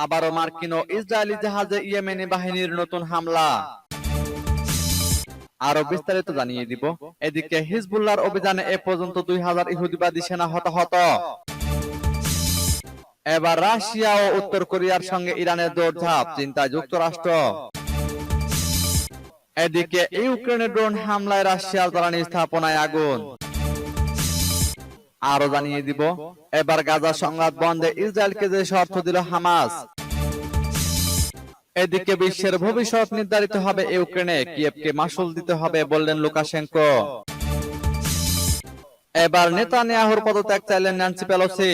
আবারও মার্কিন ও ইসরায়েলি জাহাজে ইয়েমেনি বাহিনীর নতুন হামলা। আরও বিস্তারিত জানিয়ে দিব। এদিকে হিজবুল্লাহর অভিযানে এ পর্যন্ত দুই হাজার ইহুদিবাদী সেনা হতাহত। এবার রাশিয়া ও উত্তর কোরিয়ার সঙ্গে ইরানের দৌড়ঝাঁপ চিন্তায় যুক্তরাষ্ট্র। এদিকে ইউক্রেনের ড্রোন হামলায় রাশিয়ার জ্বালানি স্থাপনায় আগুন। আরও জানিয়ে দিব। এবার গাজা সংঘাত বন্ধে ইসরায়েলকে যে শর্ত দিল হামাস। এদিকে বিশ্বের ভবিষ্যৎ নির্ধারিত হবে ইউক্রেনে। কিয়েভকে মাসুল দিতে হবে বললেন লুকাশেঙ্কো। এবার নেতানিয়াহুর পদত্যাগ চাইলেন ন্যান্সি পেলোসি।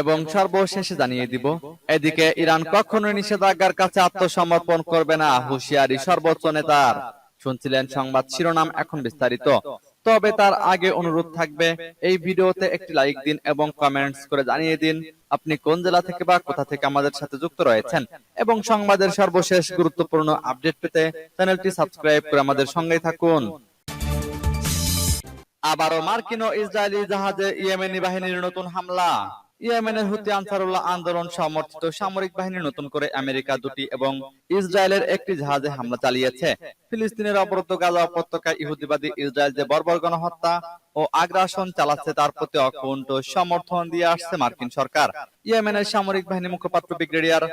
এবং সর্বশেষে জানিয়ে দিব, এদিকে ইরান কখনোই নিষেধাজ্ঞার কাছে আত্মসমর্পণ করবে না, হুঁশিয়ারি সর্বোচ্চ নেতার। শুনছিলেন সংবাদ শিরোনাম এখন বিস্তারিত। তবে তার আগে অনুরোধ থাকবে এই ভিডিওতে একটি লাইক দিন এবং কমেন্টস করে জানিয়ে দিন আপনি কোন জেলা থেকে বা কোথা থেকে আমাদের সাথে যুক্ত রয়েছেন। এবং সংবাদের সর্বশেষ গুরুত্বপূর্ণ আপডেট পেতে চ্যানেলটি সাবস্ক্রাইব করে আমাদের সঙ্গে থাকুন। আবারও মার্কিন ও ইসরায়েলি জাহাজে ইয়েমেনি বাহিনীর নতুন হামলা। ইয়েমেনের হুতি আনসারুল্লাহ আন্দোলন সমর্থিত সামরিক বাহিনী নতুন করে আমেরিকা দুটি এবং ইসরায়েলের একটি জাহাজে হামলা চালিয়েছে। ফিলিস্তিনের অবরুদ্ধ গাজা উপত্যকায় ইহুদিবাদী ইসরায়েল যে বর্বর গণহত্যা ও আগ্রাসন চালাচ্ছে, তার প্রতি অকুণ্ঠ সমর্থন দিয়ে আসছে মার্কিন সরকার। ইয়েমেনের সামরিক বাহিনী মুখপাত্র, ব্রিগেডিয়ার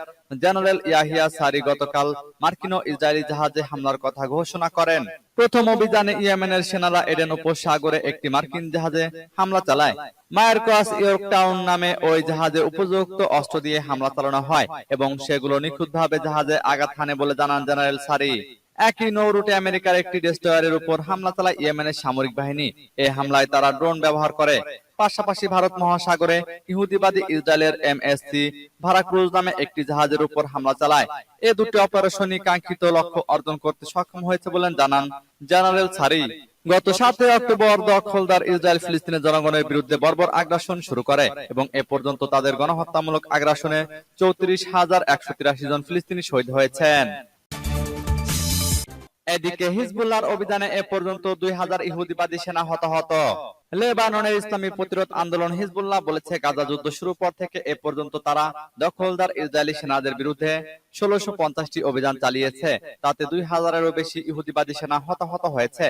জেনারেল ইয়াহিয়া সারি গতকাল মার্কিন ও ইসরায়েলি জাহাজে হামলার কথা ঘোষণা করেন। প্রথম অভিযানে ইয়েমেনের সেনারা এডেন উপসাগরে একটি মার্কিন জাহাজে হামলা চালায়। মায়ের ইয়র্ক টাউন নামে ওই জাহাজে উপযুক্ত অস্ত্র দিয়ে হামলা চালানো হয় এবং সেগুলো নিখুঁতভাবে জাহাজে আঘাত হানে বলে জানান জেনারেল সারি। একই নৌ রুটে আমেরিকার একটি ডেস্ট্রয়ারের উপর হামলা চালায় ইয়েমেনের সামরিক বাহিনী। এই হামলায় তারা ড্রোন ব্যবহার করে। পাশাপাশি ভারত মহাসাগরে ইহুদিবাদী ইসরায়েলের এমএসসি ভারাক্রুজ নামে একটি জাহাজের উপর হামলা চালায়। এ দুটি অপারেশনই কাঙ্ক্ষিত লক্ষ্য অর্জন করতে সক্ষম হয়েছে বলেন জানান জেনারেল সারি। গত সাতই অক্টোবর দখলদার ইসরায়েল ফিলিস্তিনের জনগণের বিরুদ্ধে বর্বর আগ্রাসন শুরু করে এবং এ পর্যন্ত তাদের গণহত্যামূলক আগ্রাসনে চৌত্রিশ হাজার একশো তিরাশি জন ফিলিস্তিনি শহীদ হয়েছেন। এদিকে হিজবুল্লাহর অভিযানে এ পর্যন্ত দুই হাজার ইহুদিবাদী সেনা হতাহত। লেবাননের ইসলামী প্রতিরোধ আন্দোলন হিজবুল্লাহ বলেছে, গাজা যুদ্ধ শুরু পর থেকে এ পর্যন্ত তারা দখলদার ইসরায়েলি সেনাদের বিরুদ্ধে ষোলোশো পঞ্চাশটি অভিযান চালিয়েছে। তাতে দুই হাজারেরও বেশি ইহুদিবাদী সেনা হতাহত হয়েছে।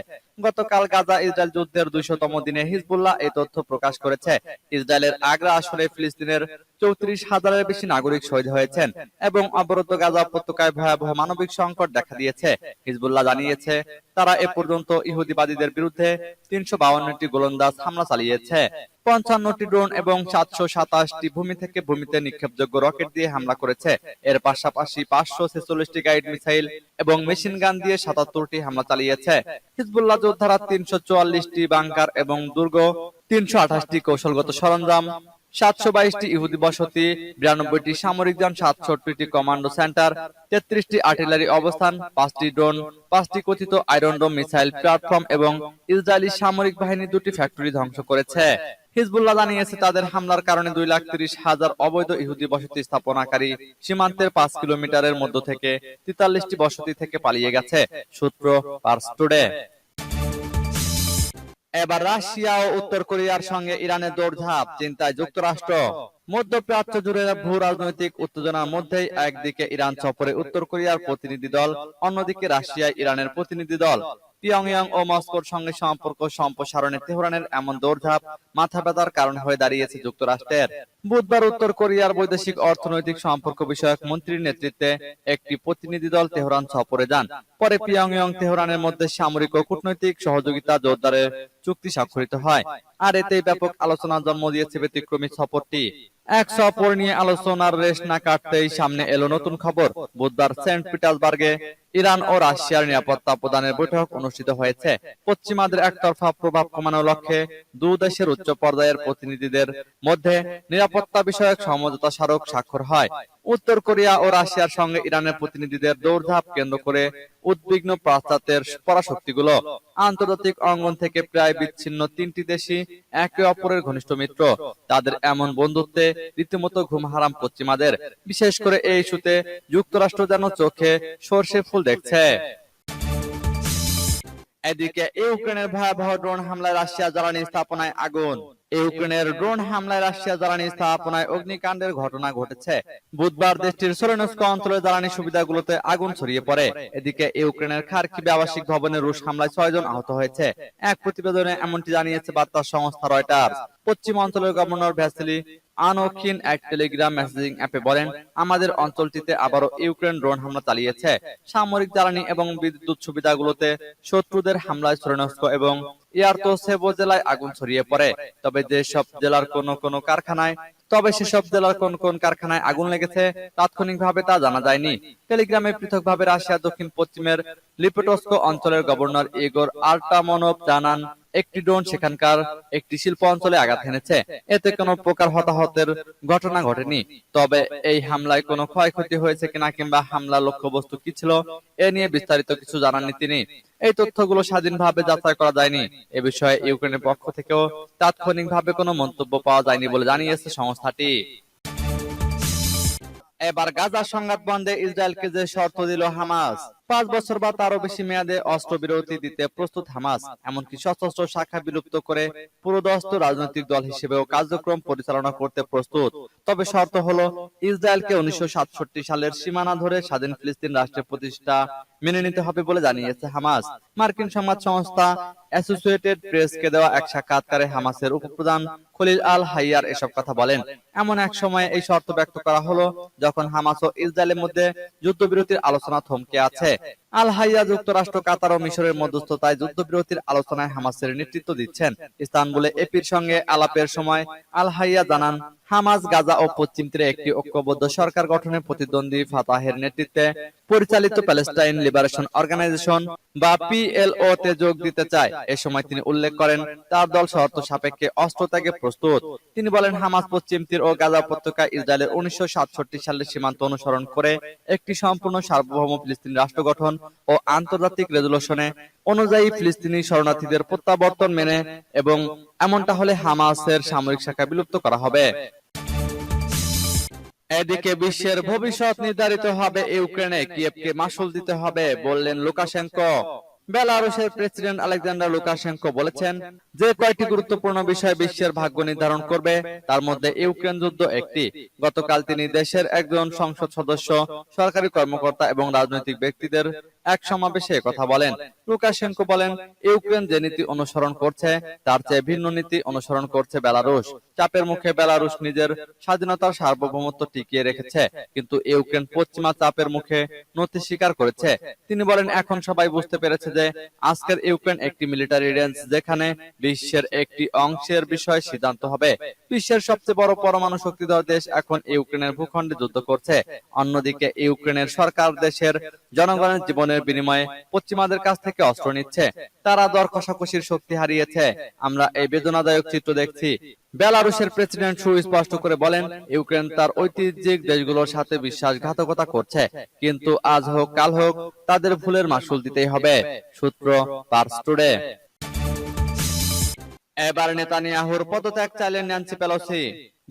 গতকাল গাজা ইসরায়েল যুদ্ধের দুইশতম দিনে হিজবুল্লাহ এই তথ্য প্রকাশ করেছে। ইসরায়েলের আগ্রা আসরে ফিলিস্তিনের চৌত্রিশ হাজারের বেশি নাগরিক শহীদ হয়েছেন এবং অবরুদ্ধ গাজা উপত্যকায় ভয়াবহ মানবিক সংকট দেখা দিয়েছে। হিজবুল্লাহ জানিয়েছে, তারা এ পর্যন্ত ইহুদিবাদীদের বিরুদ্ধে তিনশো বাউন্নটি গোলন্দাজ হামলা চালিয়েছে। পঞ্চান্নটি ড্রোন এবং সাতশো সাতাশটি ভূমি থেকে ভূমিতে নিক্ষেপযোগ্য রকেট দিয়ে হামলা করেছে। এর পাশাপাশি পাঁচশো ছেচল্লিশটি গাইড মিসাইল এবং মেশিন গান দিয়ে সাতাত্তরটি হামলা চালিয়েছে। হিজবুল্লাহ যোদ্ধারা তিনশো চুয়াল্লিশটি বাংকার এবং দুর্গ, তিনশো আঠাশটি কৌশলগত সরঞ্জাম সাতশো বাইশটি ইহুদি বসতি বিরানব্বইটি সামরিক যান সাতষট্টিটি কমান্ডো সেন্টার তেত্রিশটি আর্টিলারি অবস্থান পাঁচটি ড্রোন পাঁচটি কথিত আয়রন ডোম মিসাইল প্ল্যাটফর্ম এবং ইসরায়েলি সামরিক বাহিনী দুটি ফ্যাক্টরি ধ্বংস করেছে। হিজবুল্লাহ জানিয়েছে তাদের হামলার কারণে দুই লাখ তিরিশ হাজার অবৈধ ইহুদি বসতি স্থাপনাকারী সীমান্তের পাঁচ কিলোমিটারের মধ্য থেকে তেতাল্লিশটি বসতি থেকে পালিয়ে গেছে সূত্র পার্স টুডে। এবার রাশিয়া ও উত্তর কোরিয়ার সঙ্গে ইরানের দৌড়ঝাঁপ চিন্তায় যুক্তরাষ্ট্র। মধ্যপ্রাচ্য জুড়ে ভূ রাজনৈতিক উত্তেজনার মধ্যেই একদিকে ইরান সফরে উত্তর কোরিয়ার প্রতিনিধি দল, অন্যদিকে রাশিয়ায় ইরানের প্রতিনিধি দল। পিয়ংইয়ং ও মস্কোর সঙ্গে সম্পর্ক সম্প্রসারণে তেহরানের এমন দৌড়ঝাঁপ মাথা ব্যথার কারণ হয়ে দাঁড়িয়েছে যুক্তরাষ্ট্রের। বুধবার উত্তর কোরিয়ার বৈদেশিক অর্থনৈতিক সম্পর্ক বিষয়ক মন্ত্রীর নেতৃত্বে একটি প্রতিনিধি দল তেহরান সফরে যান। পরে পিয়ংইয়ং তেহরানের মধ্যে সামরিক ও কূটনৈতিক সহযোগিতা জোরদারের চুক্তি স্বাক্ষরিত হয়। আর এতেই ব্যাপক আলোচনা জন্ম দিয়েছে ব্যতিক্রমী সফরটি। এক সফর নিয়ে আলোচনার রেশ না কাটতেই সামনে এলো নতুন খবর। বুধবার সেন্ট পিটার্সবার্গে ইরান ও রাশিয়ার নিরাপত্তা প্রদানের বৈঠক অনুষ্ঠিত হয়েছে। পশ্চিমাদের একতরফা প্রভাব কমানোর লক্ষ্যে দু দেশের উচ্চ পর্যায়ের প্রতিনিধিদের মধ্যে নিরাপত্তা বিষয়ক সমঝোতা স্মারক স্বাক্ষর হয়। উত্তর কোরিয়া ও রাশিয়ার সঙ্গে ইরানের প্রতিনিধিদের দৌড়ধাপ কেন্দ্র করে উদ্বিগ্ন পাশ্চাত্যের পরাশক্তিগুলো। আন্তর্জাতিক অঙ্গন থেকে প্রায় বিচ্ছিন্ন তিনটি দেশই একে অপরের ঘনিষ্ঠ মিত্র। তাদের এমন বন্ধুত্বে রীতিমতো ঘুম হারাম পশ্চিমাদের। বিশেষ করে এই ইস্যুতে যুক্তরাষ্ট্র যেন চোখে সর্ষে ফুল দেখছে। এদিকে ইউক্রেনের ভয়াবহ ড্রোন হামলায় রাশিয়া জ্বালানি স্থাপনায় আগুন। ইউক্রেনের ড্রোন হামলায় রাশিয়া জ্বালানি স্থাপনায় অগ্নিকাণ্ডের ঘটনা ঘটেছে। বুধবার দেশটির সোলেনস্ক অঞ্চলের জ্বালানি সুবিধাগুলোতে আগুন ছড়িয়ে পড়ে। এদিকে ইউক্রেনের খার্কিবে আবাসিক ভবনে রুশ হামলায় ছয়জন আহত হয়েছে। এক প্রতিবেদনে এমনটি জানিয়েছে বার্তা সংস্থা রয়টার্স। পশ্চিম অঞ্চলের গভর্নর ভ্যাসিলি আনোখিন এক টেলিগ্রাম মেসেজিং অ্যাপে বলেন, আমাদের অঞ্চলটিতে আবারও ইউক্রেন ড্রোন হামলা চালিয়েছে। সামরিক জ্বালানি এবং বিদ্যুৎ সুবিধাগুলোতে শত্রুদের হামলায় সোরেনস্ক এবং ইয়ারতোসেভো জেলায় আগুন ছড়িয়ে পড়ে। তবে যেসব জেলার কোন কোন কারখানায়, তবে সেসব জেলার কোন কোন কারখানায় আগুন লেগেছে তাৎক্ষণিকভাবে তা জানা যায়নি। টেলিগ্রামে পৃথকভাবে রাশিয়া দক্ষিণ পশ্চিমের লিপেটস্কো অঞ্চলের গভর্নর ইগোর আল্টামনভ জানান একটি ড্রোন সেখানকার একটি শিল্প অঞ্চলে আঘাত হেনেছে। এতে কোনো প্রকার হতাহতের ঘটনা ঘটেনি। তবে এই হামলায় কোনো ক্ষয়ক্ষতি হয়েছে কিনা কিংবা হামলা লক্ষ্যবস্তু কি ছিল, এ নিয়ে বিস্তারিত কিছু জানাননি তিনি। এই তথ্যগুলো স্বাধীনভাবে যাচাই করা যায়নি। এ বিষয়ে ইউক্রেনের পক্ষ থেকেও তাৎক্ষণিকভাবে কোনো মন্তব্য পাওয়া যায়নি বলে জানিয়েছে সংস্থাটি। এবার গাজা সংঘাত বন্ধে ইসরায়েলকে যে শর্ত দিল হামাস পাঁচ বছর বা তারও বেশি মেয়াদে অস্ত্রবিরতি দিতে প্রস্তুত হামাস, এমনকি সশস্ত্র শাখা বিলুপ্ত করে পুরোদস্ত রাজনৈতিক দল হিসেবেও কার্যক্রম পরিচালনা করতে প্রস্তুত। তবে শর্ত হলো, ইসরায়েলকে উনিশশো সালের সীমানা ধরে স্বাধীন ফিলিস্তিন রাষ্ট্রের প্রতিষ্ঠা মেনে নিতে হবে বলে জানিয়েছে হামাস। মার্কিন সংবাদ সংস্থা অ্যাসোসিয়েটেড প্রেসকে দেওয়া এক সাক্ষাৎকারে হামাসের উপপ্রধান খলিল আল হাইয়ার এসব কথা বলেন। এমন এক সময়ে এই শর্ত ব্যক্ত করা হলো, যখন হামাস ও ইসরায়েলের মধ্যে যুদ্ধবিরতির আলোচনা থমকে আছে। head. আল হাইয়া যুক্তরাষ্ট্র কাতার ও মিশরের মধ্যস্থতায় যুদ্ধবিরতির আলোচনায় হামাসের নেতৃত্ব দিচ্ছেন। ইস্তানবুলে এপির সঙ্গে আলাপের সময় আল হাইয়া জানান, হামাস গাজা ও পশ্চিম তীরে একটি ঐক্যবদ্ধ সরকার গঠনের প্রতিদ্বন্দ্বী ফাতাহের নেতৃত্বে পরিচালিত প্যালেস্টাইন লিবারেশন অর্গানাইজেশন বা পিএলও তে যোগ দিতে চায়। এ সময় তিনি উল্লেখ করেন, তার দল শর্ত সাপেক্ষে অস্ত্র ত্যাগে প্রস্তুত। তিনি বলেন, হামাস পশ্চিম তীর ও গাজা উপত্যকায় ইসরায়েলের উনিশশো সাতষট্টি সালের সীমান্ত অনুসরণ করে একটি সম্পূর্ণ সার্বভৌম ফিলিস্তিনি রাষ্ট্র গঠন ও আন্তর্জাতিক রেজুলেশনে অনুযায়ী ফিলিস্তিনি শরণার্থীদের প্রত্যাবর্তন মেনে এবং এমনটা হলে হামাসের সামরিক শাখা বিলুপ্ত করা হবে। এদিকে বিশ্বের ভবিষ্যৎ নির্ধারিত হবে ইউক্রেনে, কিয়েভকে মাসুল দিতে হবে বললেন লুকাশেঙ্কো। বেলারুশের প্রেসিডেন্ট আলেকজান্ডার লুকাশেঙ্কো বলেছেন যে কয়েকটি গুরুত্বপূর্ণ বিষয় বিশ্বের ভাগ্য নির্ধারণ করবে, তার মধ্যে ইউক্রেন যুদ্ধ একটি। গতকাল তিনি দেশের একজন সংসদ সদস্য, সরকারি কর্মকর্তা এবং রাজনৈতিক ব্যক্তিদের এক সমাবেশে কথা বলেন। লুকাশেঙ্কো বলেন, ইউক্রেন যে নীতি অনুসরণ করছে, তার চেয়ে ভিন্ন নীতি অনুসরণ করছে বেলারুশ। চাপের মুখে বেলারুশ নিজের স্বাধীনতার সার্বভৌমত্ব টিকিয়ে রেখেছে, কিন্তু ইউক্রেন পশ্চিমা চাপের মুখে নথি স্বীকার করেছে। তিনি বলেন, এখন সবাই বুঝতে পেরেছে যে আজকের ইউক্রেন একটি মিলিটারি রেঞ্জ, যেখানে বিশ্বের একটি অংশের বিষয় সিদ্ধান্ত হবে। বিশ্বের সবচেয়ে বড় পরমাণু শক্তিধর দেশ এখন ইউক্রেনের ভূখণ্ডে যুদ্ধ করছে। অন্যদিকে ইউক্রেনের সরকার দেশের জনগণের জীবনের বিনিময়ে পশ্চিমাদের কাছ থেকে অস্ত্র নিচ্ছে। তারা দর কষাকষির শক্তি হারিয়েছে। আমরা এই বেদনাদায়ক চিত্র দেখছি। বেলারুশের প্রেসিডেন্ট সুস্পষ্ট করে বলেন, ইউক্রেন তার ঐতিহ্যিক দেশগুলোর সাথে বিশ্বাসঘাতকতা করছে। কিন্তু আজ হোক, কাল হোক, তাদের ভুলের মাসুল দিতেই হবে। সূত্র পার্স টুডে। এবার নেতানিয়াহুর পদত্যাগ চাইলেন ন্যান্সি পেলোসি।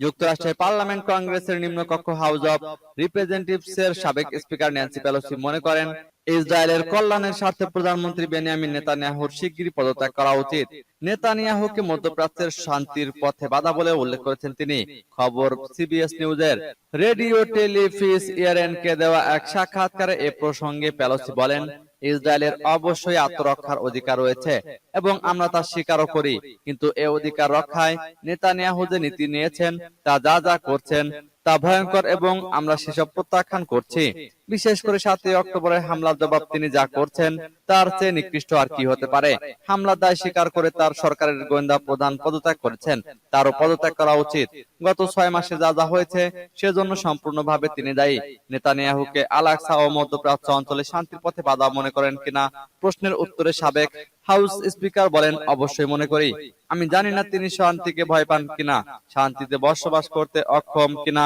যুক্তরাষ্ট্রের পার্লামেন্ট কংগ্রেসের নিম্নকক্ষ হাউস অব রিপ্রেজেন্টেটিভস এর সাবেক স্পিকার ন্যান্সি পেলোসি মনে করেন ইসরায়েলের কল্যাণের স্বার্থে প্রধানমন্ত্রী বেনিয়ামিন নেতানিয়াহুর শিগগিরই পদত্যাগ করা উচিত। নেতানিয়াহুকে মধ্যপ্রাচ্যের শান্তির পথে বাধা বলে উল্লেখ করেছেন তিনি। খবর সিবিএস নিউজের রেডিও, টেলিফিস ইয়ারেন কে দেওয়া এক সাক্ষাৎকারে এ প্রসঙ্গে পেলোসি বলেন, ইসরায়েলের অবশ্যই আত্মরক্ষার অধিকার রয়েছে এবং আমরা তা স্বীকারও করি। কিন্তু এ অধিকার রক্ষায় নেতানিয়াহু যে নীতি নিয়েছেন, তা যা যা করছেন, তা ভয়ঙ্কর এবং আমরা সেসব প্রত্যাখ্যান করছি। বিশেষ করে সাতই অক্টোবরের হামলার জবাব তিনি যা করছেন তার চেয়ে নিকৃষ্ট আর কি হতে পারে। হামলার দায় স্বীকার করে তার সরকারের গোয়েন্দা প্রধান পদত্যাগ করেছেন। তারও পদত্যাগ করা উচিত। গত ছয় মাসে যা যা হয়েছে সেজন্য সম্পূর্ণভাবে তিনি দায়ী। নেতানিয়াহুকে আলাক্সা ও মধ্যপ্রাচ্য অঞ্চলে শান্তির পথে বাধা মনে করেন কিনা প্রশ্নের উত্তরে সাবেক হাউস স্পিকার বলেন অবশ্যই মনে করি। আমি জানি না তিনি শান্তিকে ভয় পান কিনা। শান্তিতে বসবাস করতে অক্ষম কিনা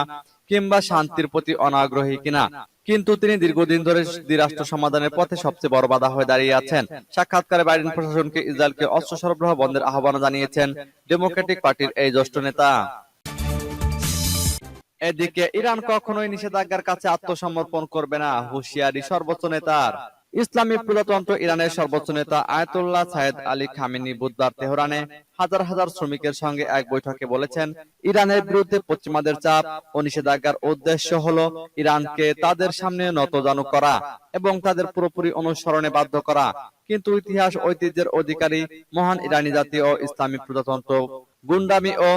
কিংবা শান্তির প্রতি অনাগ্রহী কিনা। কিন্তু তিনি দীর্ঘদিন ধরে দ্বিরাষ্ট্র সমাধানের পথে সবচেয়ে বড় বাধা হয়ে দাঁড়িয়ে আছেন। সাক্ষাৎকারে বাইডেন প্রশাসনকে ইসরায়েলকে অস্ত্র সরবরাহ বন্ধের আহ্বান জানিয়েছেন ডেমোক্রেটিক পার্টির এই জ্যেষ্ঠ নেতা। এদিকে ইরান কখনোই নিষেধাজ্ঞার কাছে আত্মসমর্পণ করবে না, হুঁশিয়ারি সর্বোচ্চ নেতার। ইসলামী প্রজাতন্ত্র ইরানের সর্বোচ্চ নেতা আয়াতুল্লাহ সায়েদ আলী খামিনি বুধবার তেহরানে হাজার হাজার শ্রমিকের সঙ্গে এক বৈঠকে বলেছেন ইরানের বিরুদ্ধে পশ্চিমাদের চাপ ও নিষেধাজ্ঞার উদ্দেশ্য হলো ইরানকে তাদের সামনে নতজানু করা এবং তাদের পুরোপুরি অনুসরণে বাধ্য করা। কিন্তু ইতিহাস ঐতিহ্যের অধিকারী মহান ইরানি জাতি ও ইসলামী প্রজাতন্ত্র গুন্ডামি ও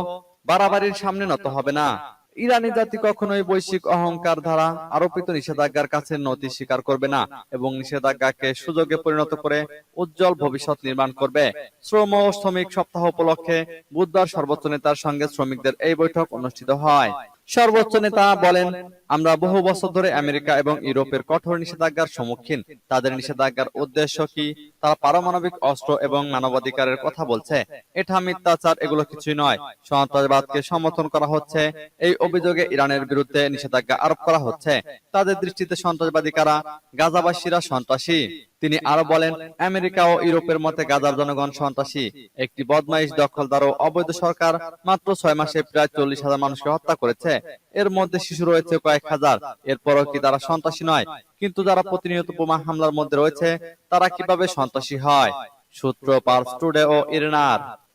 বাড়াবাড়ির সামনে নত হবে না। ইরানি জাতি কখনোই বৈশ্বিক অহংকার দ্বারা আরোপিত নিষেধাজ্ঞার কাছে নতি স্বীকার করবে না এবং নিষেধাজ্ঞাকে সুযোগে পরিণত করে উজ্জ্বল ভবিষ্যৎ নির্মাণ করবে। শ্রম ও শ্রমিক সপ্তাহ উপলক্ষে বুধবার সর্বোচ্চ নেতার সঙ্গে শ্রমিকদের এই বৈঠক অনুষ্ঠিত হয়। সর্বোচ্চ নেতা বলেন আমরা বহু বছর ধরে আমেরিকা এবং ইউরোপের কঠোর নিষেধাজ্ঞার সম্মুখীন। তাদের নিষেধাজ্ঞার উদ্দেশ্য কি? তারা পারমাণবিক অস্ত্র এবং মানবাধিকারের কথা বলছে। এটা মিথ্যাচার এগুলো কিছুই নয়। সন্ত্রাসবাদকে সমর্থন করা হচ্ছে। এই অভিযোগে ইরানের বিরুদ্ধে নিষেধাজ্ঞা আরোপ করা হচ্ছে। তাদের দৃষ্টিতে সন্ত্রাসবাদী কারা গাজাবাসীরা সন্ত্রাসী। তিনি আরও বলেন আমেরিকা ও ইউরোপের মতে গাজার জনগণ সন্ত্রাসী। একটি বদমাইশ দখলদার ও অবৈধ সরকার মাত্র ছয় মাসে প্রায় চল্লিশ হাজার মানুষকে হত্যা করেছে এর মধ্যে শিশু রয়েছে কয়েক হাজার। এরপরও কি তারা সন্ত্রাসী নয়? কিন্তু যারা প্রতিনিয়ত বোমা হামলার মধ্যে রয়েছে, তারা কীভাবে সন্ত্রাসী হয়? সূত্র পার্স স্টুডে ও ইরনার।